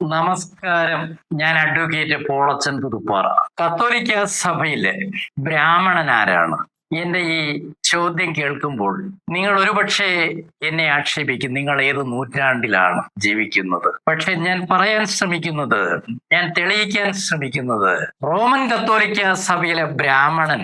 നമസ്കാരം. ഞാൻ അഡ്വക്കേറ്റ് പോളച്ചൻ പുതുപ്പാറ. കത്തോലിക്ക സഭയിലെ ബ്രാഹ്മണൻ ആരാണ്? എന്റെ ഈ ചോദ്യം കേൾക്കുമ്പോൾ നിങ്ങൾ ഒരുപക്ഷെ എന്നെ ആക്ഷേപിക്കും. നിങ്ങൾ ഏത് നൂറ്റാണ്ടിലാണ് ജീവിക്കുന്നത്? പക്ഷെ ഞാൻ പറയാൻ ശ്രമിക്കുന്നത് ഞാൻ തെളിയിക്കാൻ ശ്രമിക്കുന്നത് റോമൻ കത്തോലിക്ക സഭയിലെ ബ്രാഹ്മണൻ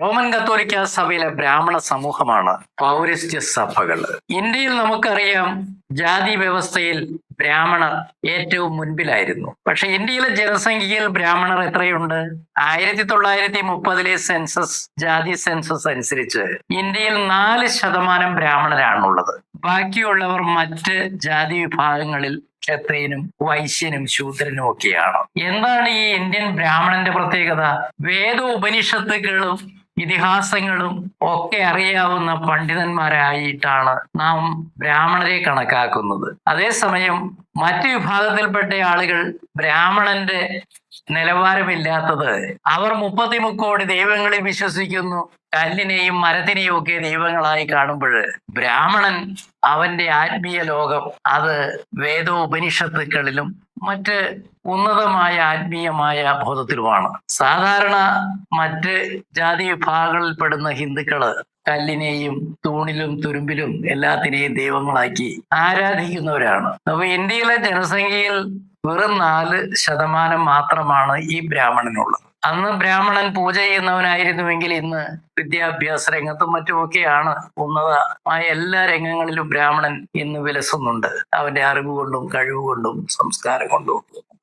റോമൻ കത്തോലിക്ക സഭയിലെ ബ്രാഹ്മണ സമൂഹമാണ് പൗരസ്ത്യ സഭകൾ ഇന്ത്യയിൽ നമുക്കറിയാം ജാതി വ്യവസ്ഥയിൽ ബ്രാഹ്മണർ ഏറ്റവും മുൻപിലായിരുന്നു. പക്ഷെ ഇന്ത്യയിലെ ജനസംഖ്യയിൽ ബ്രാഹ്മണർ എത്രയുണ്ട്? ആയിരത്തി തൊള്ളായിരത്തി മുപ്പതിലെ സെൻസസ് ജാതി സെൻസസ് അനുസരിച്ച് ഇന്ത്യയിൽ നാല് ശതമാനം ബ്രാഹ്മണരാണുള്ളത്. ബാക്കിയുള്ളവർ മറ്റ് ജാതി വിഭാഗങ്ങളിൽ ക്ഷത്രിയനും വൈശ്യനും ശൂദ്രനും ഒക്കെയാണ്. എന്താണ് ഈ ഇന്ത്യൻ ബ്രാഹ്മണന്റെ പ്രത്യേകത? വേദ ഉപനിഷത്തുക്കളും ഇതിഹാസങ്ങളും ഒക്കെ അറിയാവുന്ന പണ്ഡിതന്മാരായിട്ടാണ് നാം ബ്രാഹ്മണരെ കണക്കാക്കുന്നത്. അതേസമയം മറ്റു വിഭാഗത്തിൽപ്പെട്ട ആളുകൾ ബ്രാഹ്മണന്റെ നിലവാരമില്ലാത്തത് അവർ മുപ്പത്തിമുക്കോടി ദൈവങ്ങളിൽ വിശ്വസിക്കുന്നു. കല്ലിനെയും മരത്തിനെയും ഒക്കെ ദൈവങ്ങളായി കാണുമ്പോൾ ബ്രാഹ്മണൻ അവന്റെ ആത്മീയ ലോകം അത് വേദോപനിഷത്തുക്കളിലും മറ്റ് ഉന്നതമായ ആത്മീയമായ ബോധത്തിലുമാണ്. സാധാരണ മറ്റ് ജാതി വിഭാഗങ്ങളിൽപ്പെടുന്ന ഹിന്ദുക്കൾ കല്ലിനെയും തൂണിലും തുരുമ്പിലും എല്ലാത്തിനെയും ദൈവങ്ങളാക്കി ആരാധിക്കുന്നവരാണ്. അപ്പൊ ഇന്ത്യയിലെ ജനസംഖ്യയിൽ വെറും നാല് ശതമാനം മാത്രമാണ് ഈ ബ്രാഹ്മണനുള്ളത്. അന്ന് ബ്രാഹ്മണൻ പൂജ ചെയ്യുന്നവനായിരുന്നുവെങ്കിൽ ഇന്ന് വിദ്യാഭ്യാസ രംഗത്തും മറ്റുമൊക്കെയാണ് ഉന്നതമായ എല്ലാ രംഗങ്ങളിലും ബ്രാഹ്മണൻ ഇന്ന് വിലസുന്നുണ്ട്. അവന്റെ അറിവ് കൊണ്ടും കഴിവ് കൊണ്ടും സംസ്കാരം കൊണ്ടും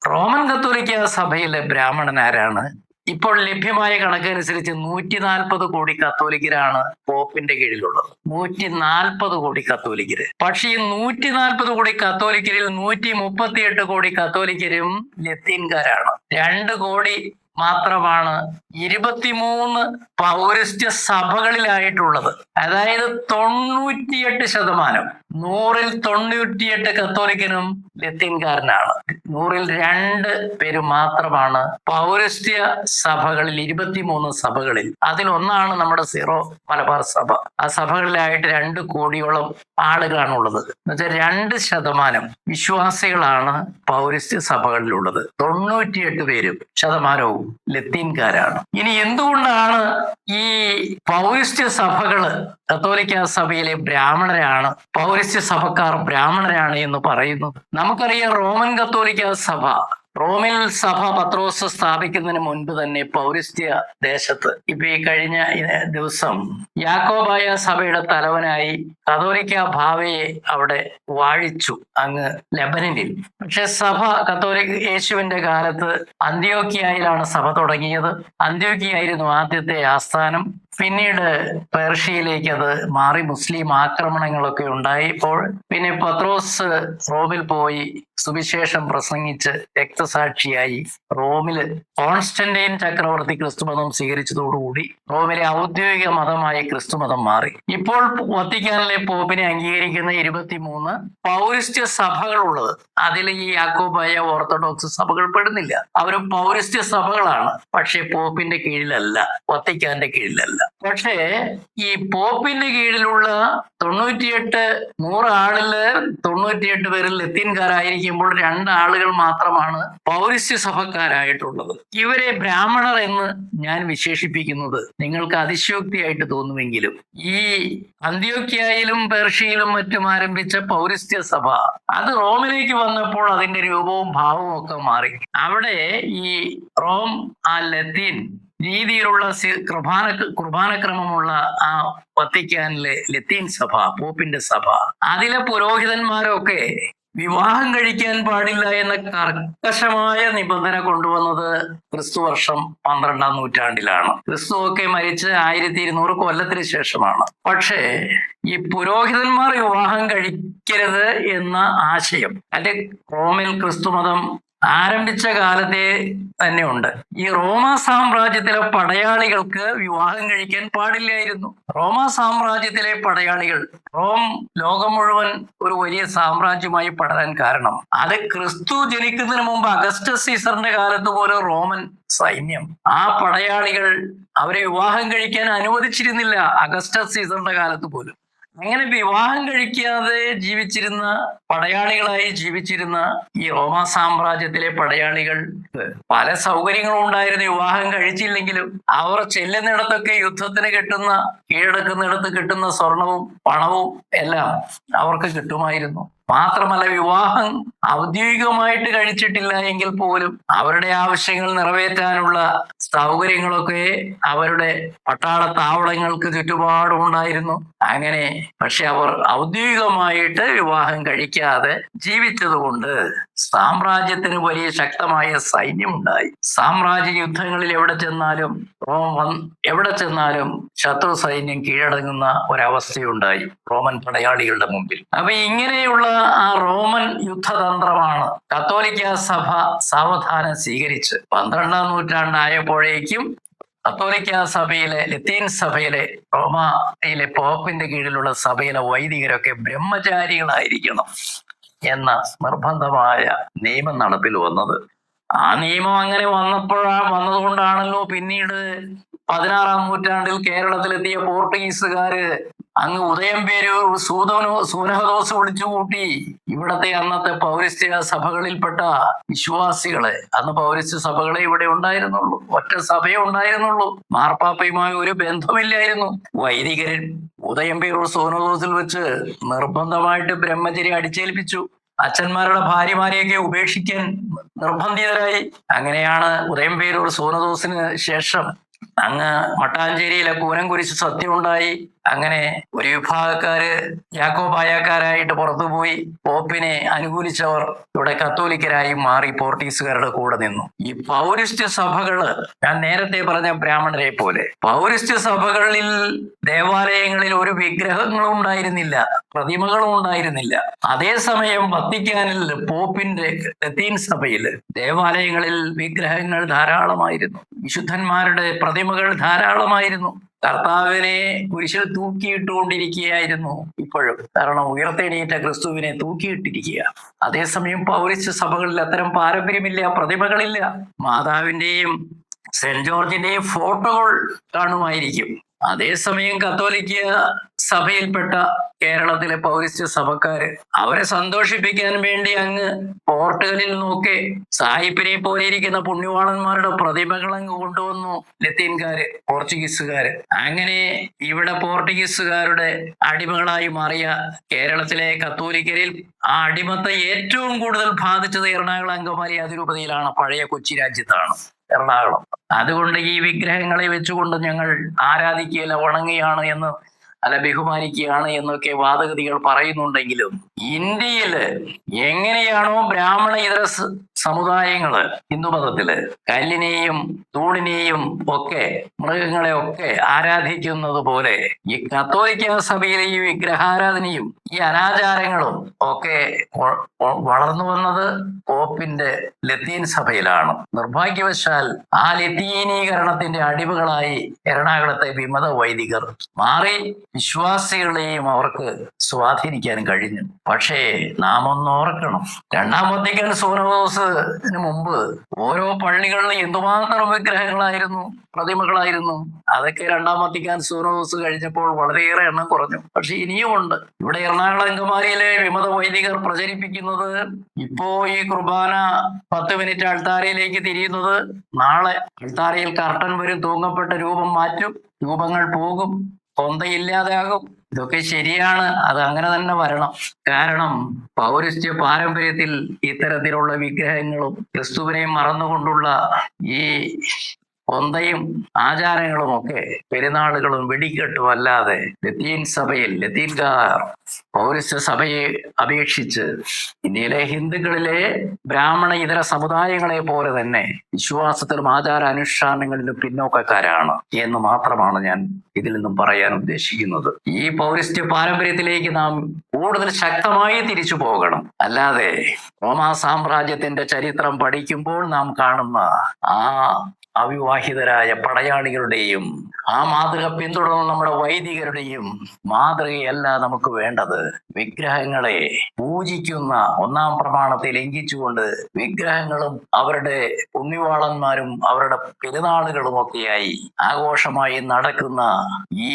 റോമൻ കത്തോലിക്ക സഭയിലെ ബ്രാഹ്മണൻ ആരാണ്? ഇപ്പോൾ ലഭ്യമായ കണക്കനുസരിച്ച് നൂറ്റി നാൽപ്പത് കോടി കത്തോലിക്കരാണ് പോപ്പിന്റെ കീഴിലുള്ളത്. നൂറ്റി നാൽപ്പത് കോടി കത്തോലിക്കര്. പക്ഷേ ഈ നൂറ്റി നാൽപ്പത് കോടി കത്തോലിക്കരിൽ നൂറ്റി മുപ്പത്തിയെട്ട് കോടി കത്തോലിക്കരും ലത്തീൻകാരാണ്. രണ്ട് കോടി മാത്രമാണ് ഇരുപത്തിമൂന്ന് പൗരസ്ത്യ സഭകളിലായിട്ടുള്ളത്. അതായത് തൊണ്ണൂറ്റിയെട്ട് ശതമാനം. നൂറിൽ തൊണ്ണൂറ്റിയെട്ട് കത്തോലിക്കനും ലത്തീൻകാരനാണ്. നൂറിൽ രണ്ട് പേര് മാത്രമാണ് പൗരസ്ത്യ സഭകളിൽ ഇരുപത്തിമൂന്ന് സഭകളിൽ. അതിലൊന്നാണ് നമ്മുടെ സീറോ മലബാർ സഭ. ആ സഭകളിലായിട്ട് രണ്ട് കോടിയോളം ആളുകളാണുള്ളത് എന്നുവെച്ചാൽ രണ്ട് ശതമാനം വിശ്വാസികളാണ് പൗരസ്ത്യ സഭകളിലുള്ളത്. തൊണ്ണൂറ്റിയെട്ട് പേരും ശതമാനവും ലത്തീൻകാരാണ്. ഇനി എന്തുകൊണ്ടാണ് ഈ പൗരസ്ത്യ സഭകൾ കത്തോലിക്ക സഭയിലെ ബ്രാഹ്മണരാണ് പൗരസ്ത്യ സഭക്കാർ ബ്രാഹ്മണരാണ് എന്ന് പറയുന്നു. നമുക്കറിയാം റോമൻ കത്തോലിക്ക സഭ റോമിൽ സഭ പത്രോസ് സ്ഥാപിക്കുന്നതിന് മുൻപ് തന്നെ പൗരസ്ത്യ ദേശത്ത്. ഇപ്പൊ ഈ കഴിഞ്ഞ ദിവസം യാക്കോബായ സഭയുടെ തലവനായി കത്തോലിക്ക ഭാവയെ അവിടെ വാഴിച്ചു അങ്ങ് ലെബനനിൽ. പക്ഷെ സഭ കത്തോലിക് യേശുവിന്റെ കാലത്ത് അന്ത്യോക്കിയായിലാണ് സഭ തുടങ്ങിയത്. അന്ത്യോക്കിയായിരുന്നു ആദ്യത്തെ ആസ്ഥാനം. പിന്നീട് പേർഷ്യയിലേക്ക് അത് മാറി മുസ്ലിം ആക്രമണങ്ങളൊക്കെ ഉണ്ടായപ്പോൾ പിന്നെ പത്രോസ് റോമിൽ പോയി സുവിശേഷം പ്രസംഗിച്ച് രക്തസാക്ഷിയായി. റോമിൽ കോൺസ്റ്റന്റൈൻ ചക്രവർത്തി ക്രിസ്തുമതം സ്വീകരിച്ചതോടുകൂടി റോമിലെ ഔദ്യോഗിക മതമായി ക്രിസ്തുമതം മാറി. ഇപ്പോൾ വത്തിക്കാനിലെ പോപ്പിനെ അംഗീകരിക്കുന്ന ഇരുപത്തിമൂന്ന് പൗരസ്ത്യ സഭകളുള്ളത്. അതിൽ ഈ യാക്കോബായ ഓർത്തഡോക്സ് സഭകൾ പെടുന്നില്ല. അവർ പൗരസ്ത്യ സഭകളാണ്. പക്ഷേ പോപ്പിന്റെ കീഴിലല്ല വത്തിക്കാന്റെ കീഴിലല്ല. പക്ഷേ ഈ പോപ്പിന് കീഴിലുള്ള തൊണ്ണൂറ്റിയെട്ട് നൂറ് ആളിൽ തൊണ്ണൂറ്റിയെട്ട് പേരിൽ ലത്തീൻകാരായിരിക്കുമ്പോൾ രണ്ടാളുകൾ മാത്രമാണ് പൗരസ്യ സഭക്കാരായിട്ടുള്ളത്. ഇവരെ ബ്രാഹ്മണർ എന്ന് ഞാൻ വിശേഷിപ്പിക്കുന്നത് നിങ്ങൾക്ക് അതിശയോക്തിയായിട്ട് തോന്നുമെങ്കിലും ഈ അന്ത്യോക്യായിലും പേർഷ്യയിലും മറ്റും ആരംഭിച്ച പൗരസ്ത്യ സഭ അത് റോമിലേക്ക് വന്നപ്പോൾ അതിന്റെ രൂപവും ഭാവവും ഒക്കെ മാറി. അവിടെ ഈ റോം ആ ലത്തീൻ രീതിയിലുള്ള കുർബാന കുർബാനക്രമമുള്ള ആ വത്തിക്കാനിലെ ലത്തീൻ സഭ പോപ്പിന്റെ സഭ അതിലെ പുരോഹിതന്മാരൊക്കെ വിവാഹം കഴിക്കാൻ പാടില്ല എന്ന കർക്കശമായ നിബന്ധന കൊണ്ടുവന്നത് ക്രിസ്തു വർഷം പന്ത്രണ്ടാം നൂറ്റാണ്ടിലാണ്. ക്രിസ്തു ഒക്കെ മരിച്ച് ആയിരത്തി ഇരുന്നൂറ് കൊല്ലത്തിന് ശേഷമാണ്. പക്ഷേ ഈ പുരോഹിതന്മാർ വിവാഹം കഴിക്കരുത് എന്ന ആശയം അല്ലെ റോമിൽ ക്രിസ്തുമതം ആരംഭിച്ച കാലത്തെ തന്നെ ഉണ്ട് ഈ റോമ സാമ്രാജ്യത്തിലെ പടയാളികൾക്ക് വിവാഹം കഴിക്കാൻ പാടില്ലായിരുന്നു. റോമ സാമ്രാജ്യത്തിലെ പടയാളികൾ റോം ലോകം മുഴുവൻ ഒരു വലിയ സാമ്രാജ്യമായി പടരാൻ കാരണം. അത് ക്രിസ്തു ജനിക്കുന്നതിന് മുമ്പ് അഗസ്റ്റസ് സീസറിന്റെ കാലത്ത് പോലെ റോമൻ സൈന്യം. ആ പടയാളികൾ അവരെ വിവാഹം കഴിക്കാൻ അനുവദിച്ചിരുന്നില്ല അഗസ്റ്റസ് സീസറിന്റെ കാലത്ത് പോലും. അങ്ങനെ വിവാഹം കഴിക്കാതെ ജീവിച്ചിരുന്ന പടയാളികളായി ജീവിച്ചിരുന്ന ഈ റോമ സാമ്രാജ്യത്തിലെ പടയാളികൾ പല സൗകര്യങ്ങളും ഉണ്ടായിരുന്നു വിവാഹം കഴിച്ചില്ലെങ്കിലും അവർ ചെല്ലുന്നിടത്തൊക്കെ യുദ്ധത്തിന് കിട്ടുന്ന കീഴടക്കുന്നിടത്ത് കിട്ടുന്ന സ്വർണവും പണവും എല്ലാം അവർക്ക് കിട്ടുമായിരുന്നു. മാത്രമല്ല വിവാഹം ഔദ്യോഗികമായിട്ട് കഴിച്ചിട്ടില്ല എങ്കിൽ പോലും അവരുടെ ആവശ്യങ്ങൾ നിറവേറ്റാനുള്ള സൗകര്യങ്ങളൊക്കെ അവരുടെ പട്ടാള താവളങ്ങൾക്ക് ചുറ്റുപാടും ഉണ്ടായിരുന്നു അങ്ങനെ പക്ഷെ അവർ ഔദ്യോഗികമായിട്ട് വിവാഹം കഴിക്കാതെ ജീവിച്ചതുകൊണ്ട് സാമ്രാജ്യത്തിന് വലിയ ശക്തമായ സൈന്യം ഉണ്ടായി സാമ്രാജ്യ യുദ്ധങ്ങളിൽ എവിടെ ചെന്നാലും റോമൻ എവിടെ ചെന്നാലും ശത്രു സൈന്യം കീഴടങ്ങുന്ന ഒരവസ്ഥയുണ്ടായി റോമൻ പടയാളികളുടെ മുമ്പിൽ. അപ്പൊ ഇങ്ങനെയുള്ള ആ റോമൻ യുദ്ധതന്ത്രമാണ്. കത്തോലിക്ക സഭ സാവധാനം സ്വീകരിച്ച് പന്ത്രണ്ടാം നൂറ്റാണ്ടായപ്പോഴേക്കും കത്തോലിക്ക സഭയിലെ ലത്തീൻ സഭയിലെ റോമയിലെ പോപ്പിന്റെ കീഴിലുള്ള സഭയിലെ വൈദികരൊക്കെ ബ്രഹ്മചാരികളായിരിക്കണം എന്ന നിർബന്ധമായ നിയമം നടപ്പിൽ വന്നത്. ആ നിയമം അങ്ങനെ വന്നപ്പോഴാ വന്നതുകൊണ്ടാണല്ലോ പിന്നീട് പതിനാറാം നൂറ്റാണ്ടിൽ കേരളത്തിലെത്തിയ പോർട്ടുഗീസുകാര് അങ്ങ് ഉദയം പേര് സൂതനോ സൂനഹദോസ് വിളിച്ചു കൂട്ടി. ഇവിടത്തെ അന്നത്തെ പൗരസ്ത്യ സഭകളിൽപ്പെട്ട വിശ്വാസികളെ അന്ന് പൗരസ്ത്യ സഭകളെ ഇവിടെ ഉണ്ടായിരുന്നുള്ളൂ. ഒറ്റ സഭയെ ഉണ്ടായിരുന്നുള്ളൂ. മാർപ്പാപ്പയുമായി ഒരു ബന്ധമില്ലായിരുന്നു വൈദികരൻ ഉദയം പേരൂർ സൂനഹദോസിൽ വെച്ച് നിർബന്ധമായിട്ട് ബ്രഹ്മചര്യം അടിച്ചേൽപ്പിച്ചു. അച്ഛന്മാരുടെ ഭാര്യമാരെയൊക്കെ ഉപേക്ഷിക്കാൻ നിർബന്ധിതരായി. അങ്ങനെയാണ് ഉദയം പേരൂർ സൂനദോസിന് ശേഷം അങ്ങ് മട്ടാഞ്ചേരിയിലെ കൂനം കുരിശ് സത്യമുണ്ടായി. അങ്ങനെ ഒരു വിഭാഗക്കാര് യാക്കോബായക്കാരായിട്ട് പുറത്തുപോയി. പോപ്പിനെ അനുകൂലിച്ചവർ ഇവിടെ കത്തോലിക്കരായി മാറി പോർട്ടീസുകാരുടെ കൂടെ നിന്നു. ഈ പൗരസ്ത്യ സഭകൾ ഞാൻ നേരത്തെ പറഞ്ഞ ബ്രാഹ്മണരെ പോലെ പൗരസ്ത്യ സഭകളിൽ ദേവാലയങ്ങളിൽ ഒരു വിഗ്രഹങ്ങളും ഉണ്ടായിരുന്നില്ല പ്രതിമകളും ഉണ്ടായിരുന്നില്ല. അതേസമയം വത്തിക്കാനിൽ പോപ്പിന്റെ ലത്തീൻ സഭയിൽ ദേവാലയങ്ങളിൽ വിഗ്രഹങ്ങൾ ധാരാളമായിരുന്നു. വിശുദ്ധന്മാരുടെ പ്രതിമകൾ ധാരാളമായിരുന്നു. കർത്താവിനെ കുരിശിൽ തൂക്കിയിട്ടുകൊണ്ടിരിക്കുകയായിരുന്നു. ഇപ്പോഴും കാരണം ഉയർത്തെണീറ്റ ക്രിസ്തുവിനെ തൂക്കിയിട്ടിരിക്കുക. അതേസമയം പൗരസ്ത്യ സഭകളിൽ അത്തരം പാരമ്പര്യമില്ല പ്രതിമകളില്ല. മാതാവിന്റെയും സെന്റ് ജോർജിന്റെയും ഫോട്ടോകൾ കാണുമായിരിക്കും. അതേസമയം കത്തോലിക്ക സഭയിൽപ്പെട്ട കേരളത്തിലെ പൗരസ്ത്യ സഭക്കാര് അവരെ സന്തോഷിപ്പിക്കാൻ വേണ്ടി അങ്ങ് പോർട്ടുകളിൽ നോക്കെ സാഹിബിനെ പോലെ ഇരിക്കുന്ന പുണ്യവാളന്മാരുടെ പ്രതിമകൾ അങ്ങ് കൊണ്ടുവന്നു ലത്തീൻകാര് പോർച്ചുഗീസുകാര്. അങ്ങനെ ഇവിടെ പോർട്ടുഗീസുകാരുടെ അടിമകളായി മാറിയ കേരളത്തിലെ കത്തോലിക്കരിൽ ആ അടിമത്തെ ഏറ്റവും കൂടുതൽ ബാധിച്ചത് എറണാകുളം അങ്കമാലി അതിരൂപതയിലാണ് പഴയ കൊച്ചി രാജ്യത്താണ്. എറണാകുളം. അതുകൊണ്ട് ഈ വിഗ്രഹങ്ങളെ വെച്ചുകൊണ്ട് ഞങ്ങൾ ആരാധിക്കുകയില്ല വണങ്ങുകയാണ് എന്ന് അല്ല ബഹുമാനിക്കുകയാണ് എന്നൊക്കെ വാദഗതികൾ പറയുന്നുണ്ടെങ്കിലും ഇന്ത്യയിൽ എങ്ങനെയാണോ ബ്രാഹ്മണ ഇതര സമുദായങ്ങൾ ഹിന്ദുമതത്തിൽ കല്ലിനെയും തൂണിനെയും ഒക്കെ മൃഗങ്ങളെ ഒക്കെ ആരാധിക്കുന്നത് പോലെ ഈ കത്തോലിക്ക സഭയിലെ ഈ വിഗ്രഹാരാധനയും ഈ അനാചാരങ്ങളും ഒക്കെ വളർന്നു വന്നത് പോപ്പിന്റെ ലത്തീൻ സഭയിലാണ്. നിർഭാഗ്യവശാൽ ആ ലത്തീനീകരണത്തിന്റെ അടിവുകളായി എറണാകുളത്തെ വിമത വൈദികർ മാറി. വിശ്വാസികളെയും അവർക്ക് സ്വാധീനിക്കാനും കഴിഞ്ഞു. പക്ഷേ നാം ഒന്ന് ഓർക്കണം. രണ്ടാം വത്തിക്കൻ മുമ്പ് ഓരോ പള്ളികളിലും എന്തുമാത്രം വിഗ്രഹങ്ങളായിരുന്നു പ്രതിമകളായിരുന്നു അതൊക്കെ രണ്ടാം വത്തിക്കാൻ സൂനോസ് കഴിഞ്ഞപ്പോൾ വളരെയേറെ എണ്ണം കുറഞ്ഞു. പക്ഷെ ഇനിയും ഉണ്ട്. ഇവിടെ എറണാകുളം അങ്കമാലിയിലെ വിമത വൈദികർ പ്രചരിപ്പിക്കുന്നത് ഇപ്പോ ഈ കുർബാന പത്ത് മിനിറ്റ് അൾത്താരയിലേക്ക് തിരിയുന്നത് നാളെ. അൾത്താരയിൽ കർട്ടൻ വരും തൂങ്ങപ്പെട്ട രൂപം മാറ്റും രൂപങ്ങൾ പോകും. കൊന്തയില്ലാതാകും ഇതൊക്കെ ശരിയാണ്. അത് അങ്ങനെ തന്നെ വരണം. കാരണം പൗരസ്ത്യ പാരമ്പര്യത്തിൽ ഇത്തരത്തിലുള്ള വിഗ്രഹങ്ങളും ക്രിസ്തുവിനെയും മറന്നുകൊണ്ടുള്ള ഈ കൊന്തയും ആചാരങ്ങളും ഒക്കെ പെരുന്നാളുകളും വെടിക്കെട്ടും അല്ലാതെ ലത്തീൻ സഭയിൽ ലത്തീൻകാർ പൗരസ്ത്യ സഭയെ അപേക്ഷിച്ച് ഇന്ത്യയിലെ ഹിന്ദുക്കളിലെ ബ്രാഹ്മണ ഇതര സമുദായങ്ങളെ പോലെ തന്നെ വിശ്വാസത്തിലും ആചാര അനുഷ്ഠാനങ്ങളിലും പിന്നോക്കക്കാരാണ് എന്ന് മാത്രമാണ് ഞാൻ ഇതിൽ നിന്നും പറയാൻ ഉദ്ദേശിക്കുന്നത്. ഈ പൗരസ്ത്യ പാരമ്പര്യത്തിലേക്ക് നാം കൂടുതൽ ശക്തമായി തിരിച്ചു പോകണം. അല്ലാതെ റോമാ സാമ്രാജ്യത്തിന്റെ ചരിത്രം പഠിക്കുമ്പോൾ നാം കാണുന്ന ആ അവിവാഹിതരായ പടയാളികളുടെയും ആ മാതൃക പിന്തുടർന്ന നമ്മുടെ വൈദികരുടെയും മാതൃകയല്ല നമുക്ക് വേണ്ടത്. വിഗ്രഹങ്ങളെ പൂജിക്കുന്ന ഒന്നാം പ്രമാണത്തെ ലംഘിച്ചുകൊണ്ട് വിഗ്രഹങ്ങളും അവരുടെ ഉണ്ണിവാളന്മാരും അവരുടെ പെരുന്നാളുകളും ഒക്കെയായി ആഘോഷമായി നടക്കുന്ന ഈ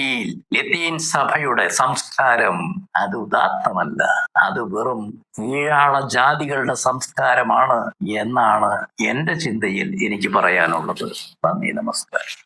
ലത്തീൻ സഭയുടെ സംസ്കാരം അത് ഉദാത്തമല്ല. അത് വെറും കീഴാള ജാതികളുടെ സംസ്കാരമാണ് എന്നാണ് എന്റെ ചിന്തയിൽ എനിക്ക് പറയാനുള്ളത്. നന്ദി നമസ്കാരം.